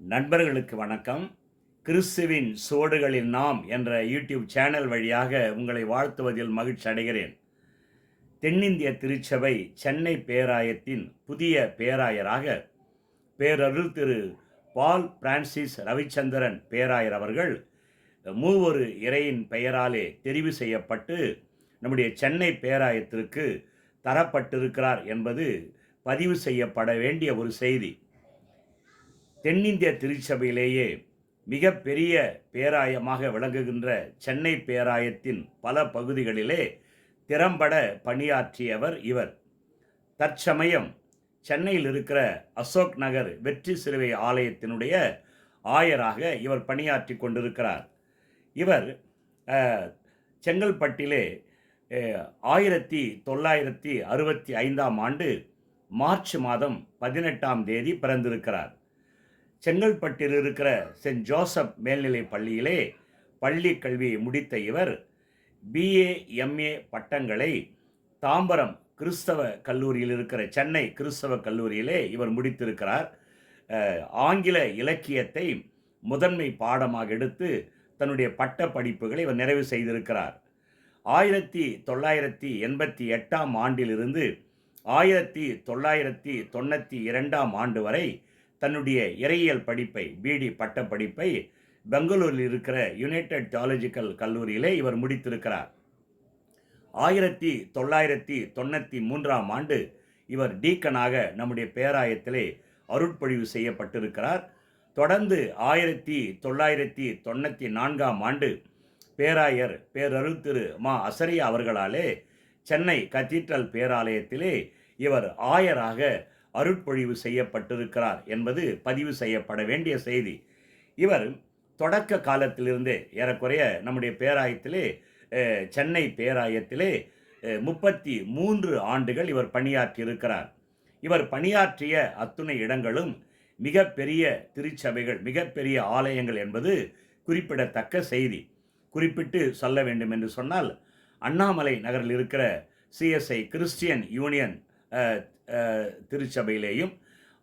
நண்பர்களுக்கு வணக்கம். கிறிஸ்துவின் சுவடுகளில் நாம் என்ற யூடியூப் சேனல் வழியாக உங்களை வாழ்த்துவதில் மகிழ்ச்சி அடைகிறேன். தென்னிந்திய திருச்சபை சென்னை பேராயத்தின் புதிய பேராயராக பேரருள் திரு பால் பிரான்சிஸ் ரவிச்சந்திரன் பேராயர் அவர்கள் மூவொரு இறையின் பெயராலே தெரிவு செய்யப்பட்டு நம்முடைய சென்னை பேராயத்திற்கு தரப்பட்டிருக்கிறார் என்பது பதிவு செய்யப்பட வேண்டிய ஒரு செய்தி. தென்னிந்திய திருச்சபையிலேயே மிகப்பெரிய பேராயமாக விளங்குகின்ற சென்னை பேராயத்தின் பல பகுதிகளிலே திறம்பட பணியாற்றியவர் இவர். தற்சமயம் சென்னையில் இருக்கிற அசோக் நகர் வெற்றி சிறுவை ஆலயத்தினுடைய ஆயராக இவர் பணியாற்றி கொண்டிருக்கிறார். இவர் செங்கல்பட்டிலே ஆயிரத்தி தொள்ளாயிரத்தி அறுபத்தி ஐந்தாம் ஆண்டு மார்ச் மாதம் பதினெட்டாம் தேதி பிறந்திருக்கிறார். செங்கல்பட்டில் இருக்கிற சென்ட் ஜோசப் மேல்நிலை பள்ளியிலே பள்ளி கல்வியை முடித்த இவர் பிஏ எம்ஏ பட்டங்களை தாம்பரம் கிறிஸ்தவ கல்லூரியில் இருக்கிற சென்னை கிறிஸ்தவ கல்லூரியிலே இவர் முடித்திருக்கிறார். ஆங்கில இலக்கியத்தை முதன்மை பாடமாக எடுத்து தன்னுடைய பட்ட படிப்புகளை இவர் நிறைவு செய்திருக்கிறார். ஆயிரத்தி தொள்ளாயிரத்தி எண்பத்தி எட்டாம் ஆண்டிலிருந்து ஆயிரத்தி தொள்ளாயிரத்தி தொண்ணூற்றி இரண்டாம் ஆண்டு வரை தன்னுடைய இறையியல் படிப்பை பிடி பட்ட படிப்பை பெங்களூரில் இருக்கிற யுனைடெட் தியாலஜிக்கல் கல்லூரியிலே இவர் முடித்திருக்கிறார். ஆயிரத்தி தொள்ளாயிரத்தி தொண்ணூற்றி மூன்றாம் ஆண்டு இவர் டீக்கனாக நம்முடைய பேராயத்திலே அருட்பொழிவு செய்யப்பட்டிருக்கிறார். தொடர்ந்து ஆயிரத்தி தொள்ளாயிரத்தி தொண்ணூற்றி நான்காம் ஆண்டு பேராயர் பேரருள் திரு மா அசரியா அவர்களாலே சென்னை கத்தீட்ரல் பேராலயத்திலே இவர் ஆயராக அருட்பொழிவு செய்யப்பட்டிருக்கிறார் என்பது பதிவு செய்யப்பட வேண்டிய செய்தி. இவர் தொடக்க காலத்திலிருந்தே ஏறக்குறைய நம்முடைய பேராயத்திலே சென்னை பேராயத்திலே முப்பத்தி மூன்று ஆண்டுகள் இவர் பணியாற்றி இருக்கிறார் இவர் பணியாற்றிய அத்துணை இடங்களும் மிகப்பெரிய திருச்சபைகள் மிகப்பெரிய ஆலயங்கள் என்பது குறிப்பிடத்தக்க செய்தி. குறிப்பிட்டு சொல்ல வேண்டும் என்று சொன்னால் அண்ணாமலை நகரில் இருக்கிற சிஎஸ்ஐ கிறிஸ்டியன் யூனியன் திருச்சபையிலேயும்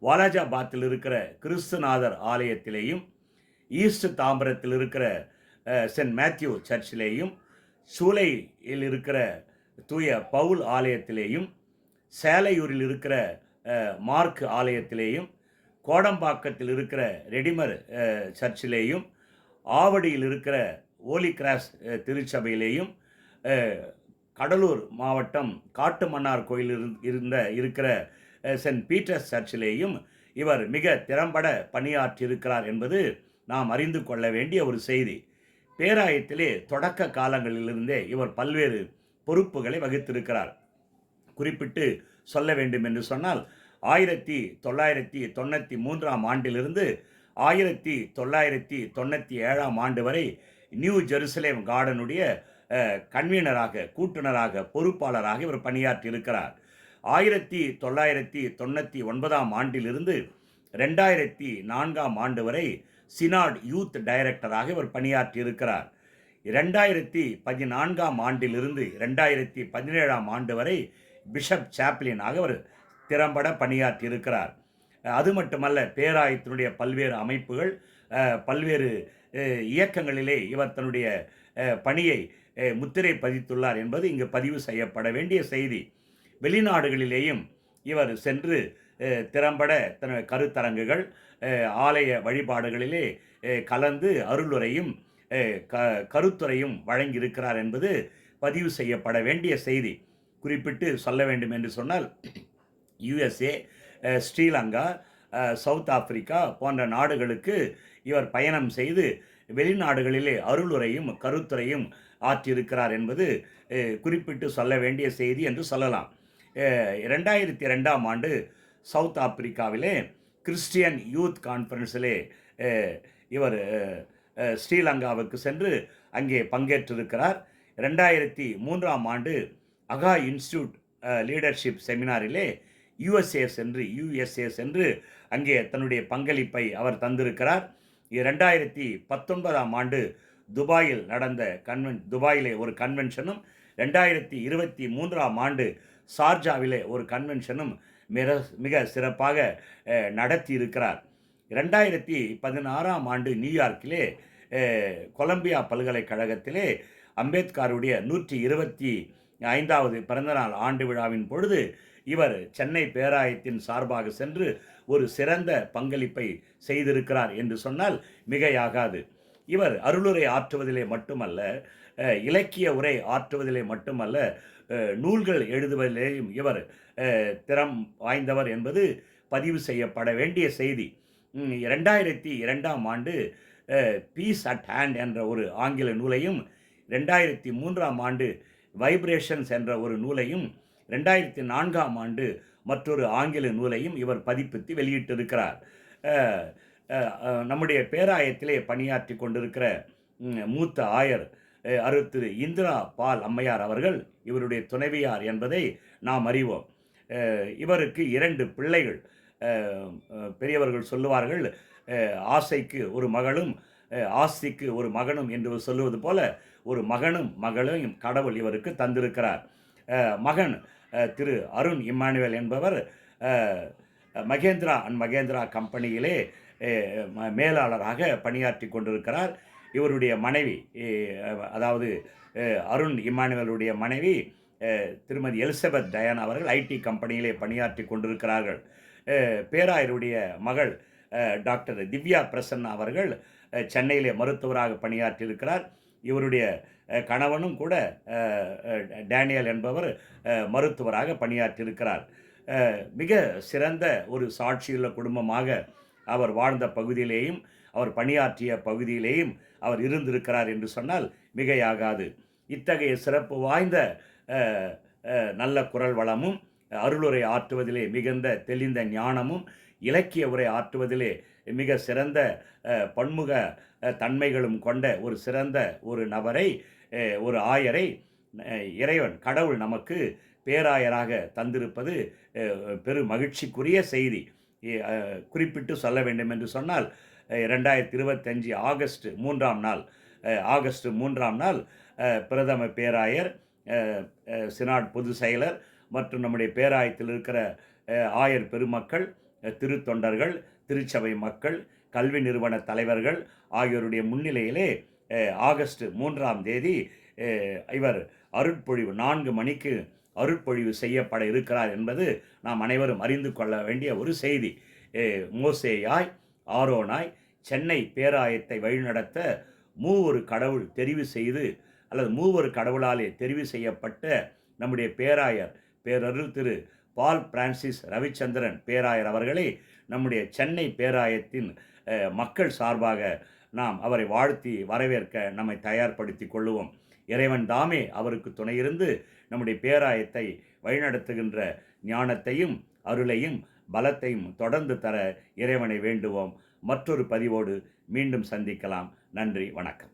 வாலாஜாபாத்தில் இருக்கிற கிறிஸ்துநாதர் ஆலயத்திலேயும் ஈஸ்ட் தாம்பரத்தில் இருக்கிற சென்ட் மேத்யூ சர்ச்சிலேயும் சூலையில் இருக்கிற தூய பவுல் ஆலயத்திலேயும் சேலையூரில் இருக்கிற மார்க் ஆலயத்திலேயும் கோடம்பாக்கத்தில் இருக்கிற ரெடிமர் சர்ச்சிலேயும் ஆவடியில் இருக்கிற ஓலி கிராஸ் திருச்சபையிலேயும் கடலூர் மாவட்டம் காட்டுமன்னார் கோயில் இருந்த இருக்கிற சென்ட் பீட்டர்ஸ் சர்ச்சிலேயும் இவர் மிக திறம்பட பணியாற்றியிருக்கிறார் என்பது நாம் அறிந்து கொள்ள வேண்டிய ஒரு செய்தி. பேராயத்திலே தொடக்க காலங்களிலிருந்தே இவர் பல்வேறு பொறுப்புகளை வகித்திருக்கிறார். குறிப்பிட்டு சொல்ல வேண்டும் என்று சொன்னால் ஆயிரத்தி தொள்ளாயிரத்தி தொண்ணூற்றி மூன்றாம் ஆண்டிலிருந்து ஆயிரத்தி தொள்ளாயிரத்தி தொண்ணூற்றி ஏழாம் ஆண்டு வரை நியூ ஜெருசலேம் கார்டனுடைய கன்வீனராக கூட்டுனராக பொறுப்பாளராக இவர் பணியாற்றியிருக்கிறார் ஆயிரத்தி தொள்ளாயிரத்தி தொண்ணூற்றி ஒன்பதாம் ஆண்டிலிருந்து ரெண்டாயிரத்தி நான்காம் ஆண்டு வரை சினாட் யூத் டைரக்டராக இவர் பணியாற்றியிருக்கிறார் இரண்டாயிரத்தி பதினான்காம் ஆண்டிலிருந்து ரெண்டாயிரத்தி பதினேழாம் ஆண்டு வரை பிஷப் சாப்ளினாக அவர் திறம்பட பணியாற்றியிருக்கிறார் அது மட்டுமல்ல பேராயத்தினுடைய பல்வேறு அமைப்புகள் பல்வேறு இயக்கங்களிலே இவர் தன்னுடைய பணியை முத்திரை பதித்துள்ளார் என்பது இங்கு பதிவு செய்யப்பட வேண்டிய செய்தி. வெளிநாடுகளிலேயும் இவர் சென்று திறம்பட தன் கருத்தரங்குகள் ஆலய வழிபாடுகளிலே கலந்து அருளுரையும் க கருத்துரையும் வழங்கியிருக்கிறார் என்பது பதிவு செய்யப்பட வேண்டிய செய்தி. குறிப்பிட்டு சொல்ல வேண்டும் என்று சொன்னால் யுஎஸ்ஏ ஸ்ரீலங்கா சவுத் ஆப்பிரிக்கா போன்ற நாடுகளுக்கு இவர் பயணம் செய்து வெளிநாடுகளிலே அருளுரையும் கருத்துரையும் ஆற்றியிருக்கிறார் என்பது குறிப்பிட்டு சொல்ல வேண்டிய செய்தி என்று சொல்லலாம். ரெண்டாயிரத்தி ரெண்டாம் ஆண்டு சவுத் ஆப்பிரிக்காவிலே கிறிஸ்டியன் யூத் கான்ஃபரன்ஸிலே இவர் ஸ்ரீலங்காவுக்கு சென்று அங்கே பங்கேற்றிருக்கிறார். ரெண்டாயிரத்தி மூன்றாம் ஆண்டு அகா இன்ஸ்டியூட் லீடர்ஷிப் செமினாரிலே யுஎஸ்ஏ சென்று யுஎஸ்ஏ சென்று அங்கே தன்னுடைய பங்களிப்பை அவர் தந்திருக்கிறார். ரெண்டாயிரத்தி பத்தொன்பதாம் ஆண்டு துபாயில் நடந்த கன்வென் துபாயிலே ஒரு கன்வென்ஷனும் ரெண்டாயிரத்தி இருபத்தி மூன்றாம் ஆண்டு ஷார்ஜாவிலே ஒரு கன்வென்ஷனும் மிக மிக சிறப்பாக நடத்தி இருக்கிறார் ரெண்டாயிரத்தி பதினாறாம் ஆண்டு நியூயார்க்கிலே கொலம்பியா பல்கலைக்கழகத்திலே அம்பேத்கருடைய நூற்றி இருபத்தி ஐந்தாவது பிறந்தநாள் ஆண்டு விழாவின் பொழுது இவர் சென்னை பேராயத்தின் சார்பாக சென்று ஒரு சிறந்த பங்களிப்பை செய்திருக்கிறார் என்று சொன்னால் மிகையாகாது. இவர் அருளுரை ஆற்றுவதிலே மட்டுமல்ல இலக்கிய உரை ஆற்றுவதிலே மட்டுமல்ல நூல்கள் எழுதுவதிலேயும் இவர் திறம் வாய்ந்தவர் என்பது பதிவு செய்யப்பட வேண்டிய செய்தி. இரண்டாயிரத்தி ரெண்டாயிரத்தி இரண்டாம் ஆண்டு பீஸ் அட் ஹேண்ட் என்ற ஒரு ஆங்கில நூலையும் ரெண்டாயிரத்தி மூன்றாம் ஆண்டு வைப்ரேஷன்ஸ் என்ற ஒரு நூலையும் ரெண்டாயிரத்தி நான்காம் ஆண்டு மற்றொரு ஆங்கில நூலையும் இவர் பதிப்பித்து வெளியிட்டிருக்கிறார். நம்முடைய பேராயத்திலே பணியாற்றி கொண்டிருக்கிற மூத்த ஆயர் அஹ், திரு இந்திரா பால் அம்மையார் அவர்கள் இவருடைய துணைவியார் என்பதை நாம் அறிவோம். இவருக்கு இரண்டு பிள்ளைகள் பெரியவர்கள் சொல்லுவார்கள் ஆசைக்கு ஒரு மகளும் ஆஸ்திக்கு ஒரு மகனும் என்று சொல்லுவது போல ஒரு மகனும் மகளையும் கடவுள் இவருக்கு தந்திருக்கிறார். மகன் திரு அருண் இம்மானுவேல் என்பவர் மகேந்திரா அண்ட் மகேந்திரா கம்பெனியிலே மேலாளராக பணியாற்றி கொண்டிருக்கிறார். இவருடைய மனைவி அதாவது அருண் இம்மானுவலுடைய மனைவி திருமதி எலிசபெத் டயான் அவர்கள் ஐடி கம்பெனியிலே பணியாற்றி கொண்டிருக்கிறார்கள். பேராயருடைய மகள் டாக்டர் திவ்யா பிரசன்னா அவர்கள் சென்னையிலே மருத்துவராக பணியாற்றியிருக்கிறார். இவருடைய கணவனும் கூட டேனியல் என்பவர் மருத்துவராக பணியாற்றியிருக்கிறார். மிக சிறந்த ஒரு சாட்சியுள்ள குடும்பமாக அவர் வாழ்ந்த பகுதியிலேயும் அவர் பணியாற்றிய பகுதியிலேயும் அவர் இருந்திருக்கிறார் என்று சொன்னால் மிகையாகாது. இத்தகைய சிறப்பு வாய்ந்த நல்ல குரல் வளமும் அருளுரை ஆற்றுவதிலே மிகுந்த தெளிந்த ஞானமும் இலக்கிய உரை ஆற்றுவதிலே மிக சிறந்த பன்முக தன்மைகளும் கொண்ட ஒரு சிறந்த ஒரு நபரை ஒரு ஆயரை இறைவன் கடவுள் நமக்கு பேராயராக தந்திருப்பது பெரு மகிழ்ச்சிக்குரிய செய்தி. குறிப்பிட்டு சொல்ல வேண்டும் என்று சொன்னால் ரெண்டாயிரத்தி இருபத்தஞ்சு ஆகஸ்ட் மூன்றாம் நாள் ஆகஸ்ட் மூன்றாம் நாள் பிரதம பேராயர் சினாட் பொது செயலர் மற்றும் நம்முடைய பேராயத்தில் இருக்கிற ஆயர் பெருமக்கள் திருத்தொண்டர்கள் திருச்சபை மக்கள் கல்வி நிறுவன தலைவர்கள் ஆகியோருடைய முன்னிலையிலே ஆகஸ்ட் மூன்றாம் தேதி இவர் அருட்பொழிவு நான்கு மணிக்கு அருட்பொழிவு செய்யப்பட இருக்கிறார் என்பது நாம் அனைவரும் அறிந்து கொள்ள வேண்டிய ஒரு செய்தி. மோசேயாய் ஆரோனாய் சென்னை பேராயத்தை வழிநடத்த மூவொரு கடவுள் தெரிவு செய்து அல்லது மூவொரு கடவுளாலே தெரிவு செய்யப்பட்ட நம்முடைய பேராயர் பேரருள் திரு பால் பிரான்சிஸ் ரவிச்சந்திரன் பேராயர் அவர்களை நம்முடைய சென்னை பேராயத்தின் மக்கள் சார்பாக நாம் அவரை வாழ்த்தி வரவேற்க நம்மை தயார்படுத்தி கொள்ளுவோம். இறைவன் தாமே அவருக்கு துணையிருந்து நம்முடைய பேராயத்தை வழிநடத்துகின்ற ஞானத்தையும் அருளையும் பலத்தையும் தொடர்ந்து தர இறைவனை வேண்டுவோம். மற்றொரு பதிவோடு மீண்டும் சந்திக்கலாம். நன்றி வணக்கம்.